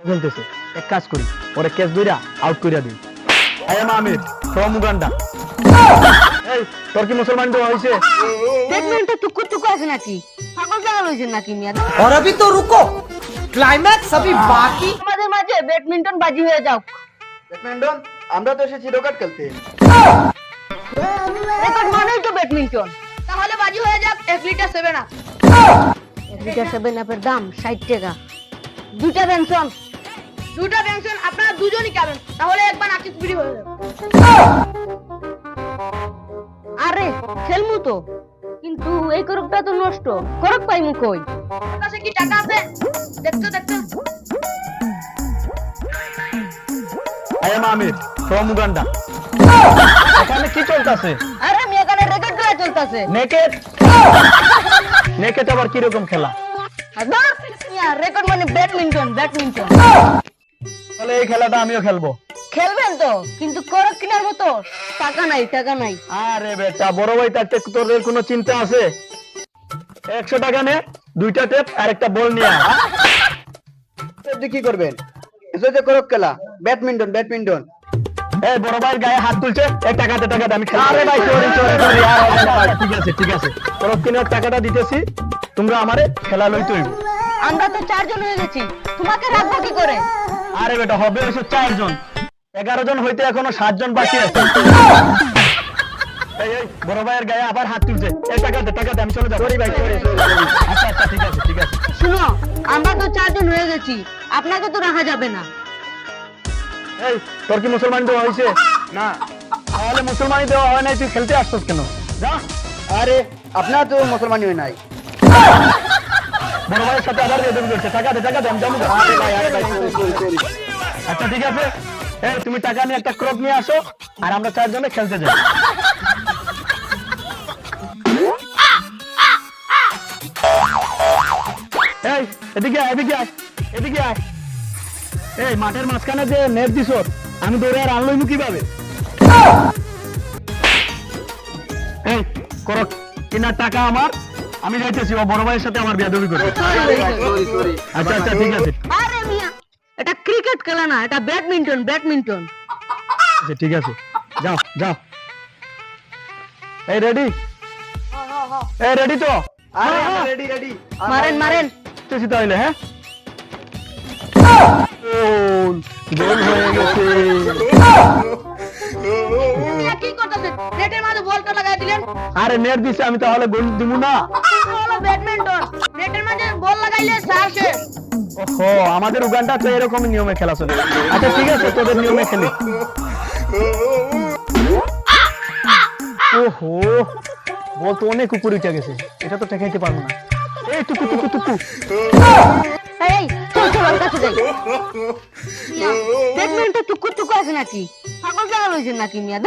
খেলতেছে এক কাজ করি ওরে ক্যাচ ধইরা আউট কইরা দিই I am Amir from Uganda এই তোর কি মুসলমান দেওয়া হয়েছে ব্যাডমিন্টন টুকু টুকু আছে নাকি পাগল পাগল হয়েছে নাকি মিয়া और अभी तो रुको क्लाइमैक्स अभी बाकी আমাদের মাঝে ব্যাডমিন্টন বাজি হয়ে যাও ব্যাডমিন্টন আমরা তো এসেছি রোকাট খেলতে রেকর্ড মানেই তো ব্যাডমিন্টন তাহলে বাজি হয়ে যাক এক লিটার সেভেন আপ এক লিটার সেভেন আপের দাম ষাট টাকা দুটা পেনশন দুটা পেনশন আপনারা দুজনই খাবেন তাহলে একবার নাচিস ফ্রি হয়ে যাবে। আরে খেলমু তো। কিন্তু এই করকটা তো নষ্ট। করক পাইমু কই? কাছে কি টাকা আছে? দেখছ দেখছ। এম আমির ফ্রম উগান্ডা এখানে কি চলতেছে? আরে আমি এখানে রেকর্ড করে চলতেছে। নেকেট নেকেট আবার কীরকম খেলা? রেকর্ড মানে ব্যাডমিন্টন ব্যাডমিন্টন তাহলে এই খেলাটা আমিও খেলব। খেলবেন তো? কিন্তু করক কেনার মতো। টাকা নাই টাকা নাই। আরে বেটা বড় ভাই থাকতে তোদের কোনো চিন্তা আছে? একশো টাকা নে দুইটা টেপ আর একটা বল নিয়ে। আপনি কি করবেন? এসে যে করক খেলা। Badminton badminton. এই বড় ভাইয়ের গায়ে হাত তুলছে। এই টাকাতে টাকাতে আমি খেলব। আরে ভাই সরি সরি সরি ঠিক আছে ঠিক আছে। তোর কিনার টাকাটা দিতেছি। তোমরা আমারে খেলা লইতে হইব। আমরা তো চারজন হয়ে গেছি। তোমাকে রাখব কি করে? আরে বেটা হবে হয়েছে চারজন। এগারো জন হইতে এখনও সাতজন বাকি আছে। এই এই বড় ভাইয়ের গায়ে আবার হাত তুলছে। এই টাকাতে টাকাতে আমি চলে যাব। ভাই আচ্ছা আচ্ছা ঠিক আছে ঠিক আছে। শুনো আমরা তো চারজন হয়ে গেছি। আপনাকে তো রাখা যাবে না। এই তোর কি মুসলমান দেওয়া হয়েছে? না। তাহলে মুসলমানই দেওয়া হয় নাই তুই খেলতে আসছিস কেন? যা। আরে আপনার তো মুসলমানই হয় নাই। বড় ভাইয়ের সাথে করছে। টাকা দে, টাকা আচ্ছা ঠিক আছে। এই তুমি টাকা নিয়ে একটা ক্রপ নিয়ে আসো, আর আমরা চারজনে খেলতে যাই। এই, এদিকে আয় এদিকে আয় এদিকে আয়। এই, মাঠের মাঝখানে যে নেট দিছ, আমি দৌড়ে আর আনলইমু কীভাবে? এই, করো কিনার টাকা আমার। আমি যাইতেছি ও বড় ভাইয়ের সাথে আমার বিয়াদবি করে আরে ভাই সরি সরি আচ্ছা আচ্ছা ঠিক আছে। আরে মিয়া এটা ক্রিকেট খেলা না এটা ব্যাডমিন্টন ব্যাডমিন্টন। আচ্ছা ঠিক আছে। যাও যাও। এই রেডি এই রেডি তো? আরে রেডি রেডি মারেন মারেন। তেছি তাহলে হ্যাঁ? গোল গোল হয়ে গেছে। কি করতেছেন? নেটের মাঝে বলটা লাগাই দিলেন? আরে নেট দিছে আমি তাহলে গোল দিব না। হলো ব্যাডমিন্টন। নেটের মাঝে বল লাগাইলে সাহসে ওহো আমাদের উগান্ডা তো এরকম নিয়মে খেলা চলে। আচ্ছা ঠিক আছে তোদের নিয়মে খেলি। ওহো বল তো অনেক উপরে উঠে গেছে। এটা তো ঠেকাইতে পারব না। এই টুকু টুকু টুকু। এই চল চল ওর কাছে যাই। ব্যাডমিন্টন টুকু টুকু আছে নাকি? পাগল পাগল হয়েছে নাকি মিয়া?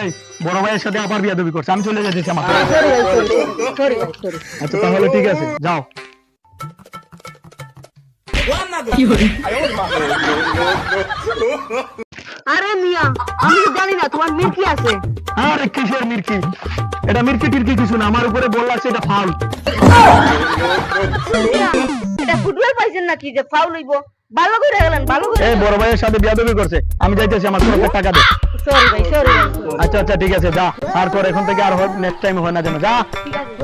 এই বড় ভাইয়ের সাথে আবার বিয়া করছে। আমি চলে যাচ্ছি আমার সরি আচ্ছা তাহলে ঠিক আছে যাও। আরে মিয়া আমি জানি না তোমার মির্কি আছে? আরে কিসের মির্কি এটা মির্কি টির্কি কিছু না আমার উপরে বল লাগছে এটা ফাউল। এটা ফুটবল পাইছেন নাকি যে ফাউল হইব? ভালো করে গেলেন ভালো করে এই বড় ভাইয়ের সাথে বিয়া করছে। আমি যাইতেছি আমার টাকা দে। সরি ভাই সরি আচ্ছা আচ্ছা ঠিক আছে যা। তারপর এখন থেকে আর নেক্সট টাইম হয় না যেন যা। ঠিক আছে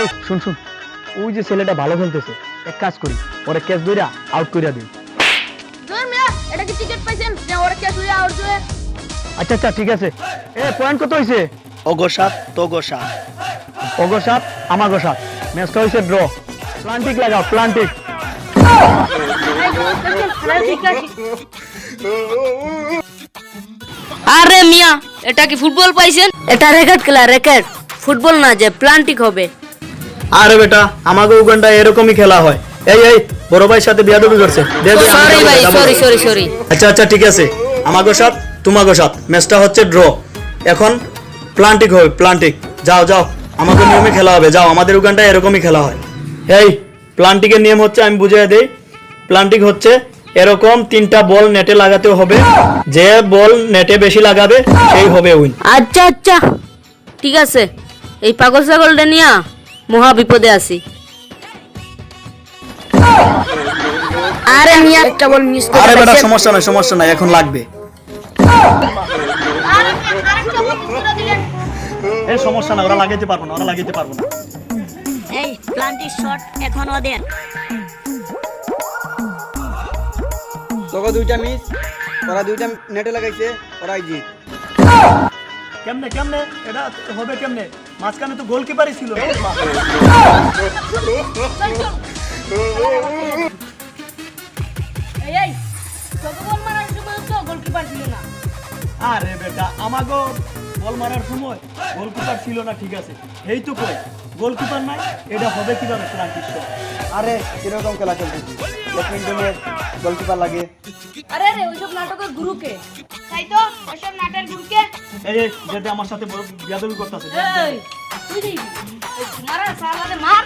এই শুন শুন। ওই যে ছেলেটা ভালো খেলতেছে এক কাজ করি ওরে ক্যাচ ধইরা আউট কইরা দিই। জয় মিয়া এটা কি টিকিট পাইছেন? যে ওরা কে শুয়ে আউট জয়ে আচ্ছা আচ্ছা ঠিক আছে। এ পয়েন্ট কত হইছে? অগসাত তগসা। অগো সাত আমাগো ম্যাচটা হইছে ড্র প্লান্টিক লাগাও প্লান্টিক আরে মিয়া এটা কি ফুটবল পাইছেন? এটা রেকেট খেলা রেকেট ফুটবল না যে প্লান্টিক হবে। আরে বেটা আমাকে উগান্ডা এরকমই খেলা হয়। এই এই বড় ভাইয়ের সাথে বিয়া করছে। সরি ভাই সরি সরি সরি আচ্ছা আচ্ছা ঠিক আছে। আমাগো সাত তোমাগো সাত ম্যাচটা হচ্ছে ড্র এখন প্লান্টিক হবে প্লান্টিক। যাও যাও আমাকে নিয়মে খেলা হবে যাও আমাদের ওখানটা এরকমই খেলা হয়। এই প্লান্টিকের নিয়ম হচ্ছে আমি বুঝিয়ে দেই প্লান্টিক হচ্ছে এরকম তিনটা বল নেটে লাগাতে হবে যে বল নেটে বেশি লাগাবে সেই হবে উইন। আচ্ছা আচ্ছা ঠিক আছে এই পাগল ছাগলটা নিয়া মহা বিপদে আছি। আরে মিয়া একটা বল মিস করে আরে বেটা সমস্যা নাই সমস্যা নাই এখন লাগবে আর আপনি আরেকটা বল মিস করে দিলেন এই সমস্যা না ওরা লাগাইতে পারব না ওরা লাগাইতে পারব না এই প্লান্টির শট এখন ওদের তোকে দুইটা মিস ওরা দুইটা নেটে লাগাইছে ওরাই জিত কেমনে কেমনে এটা হবে কেমনে মাঝখানে তো গোলকিপারই ছিল আরে বেটা আমাগো বল মারার সময় গোলকিপার ছিল না ঠিক আছে। এই তো কই গোলকিপার নাই এটা হবে কীভাবে ক্লান্তিক আরে এরকম খেলা খেলতে ব্যাডমিন্টনের গোলকিপার লাগে। আরে আরে ওইসব নাটকের গুরুকে। তাই তো ওইসব নাটকের গুরুকে। এই যেটা আমার সাথে বড় বেয়াদবি করতেছে এই তুই দেখি মারা। সালাতে মার।